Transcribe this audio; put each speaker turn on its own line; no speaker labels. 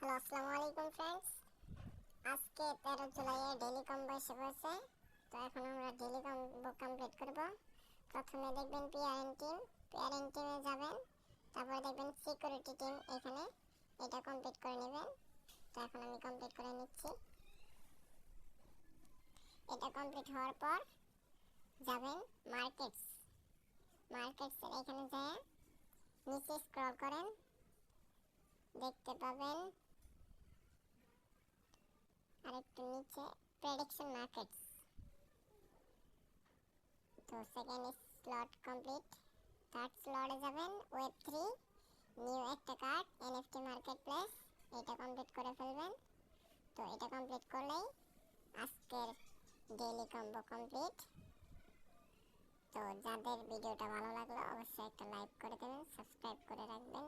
Hello আসসালামু আলাইকুম friends আজকে তেরো জুলাই ডেলি কম্বো এসে পড়েছে তো এখন আমরা ডেলি কম্বো কমপ্লিট করব। প্রথমে দেখবেন পিআরএন টিম পিআরএন টিমে যাবেন। তারপরে দেখবেন সিকিউরিটি টিম এখানে। এটা কমপ্লিট করে নেবেন। তো এখন আমি কমপ্লিট করে নিচ্ছি। এটা কমপ্লিট হওয়ার পর যাবেন মার্কেটস মার্কেটসের এখানে যায় নিচে স্ক্রল করেন। দেখতে পাবেন আরেকটু নিচে প্রেডিকশন মার্কেটস তো সেকেন্ড স্লট কমপ্লিট থার্ড স্লটে যাবেন ওয়েব থ্রি নিউ একটা কার্ড এনএফটি মার্কেট প্লেস এটা কমপ্লিট করে ফেলবেন। তো এটা কমপ্লিট করলেই আজকের ডেইলি কম্বো কমপ্লিট তো যাদের ভিডিওটা ভালো লাগল, অবশ্যই একটা লাইক করে দেবেন সাবস্ক্রাইব করে রাখবেন।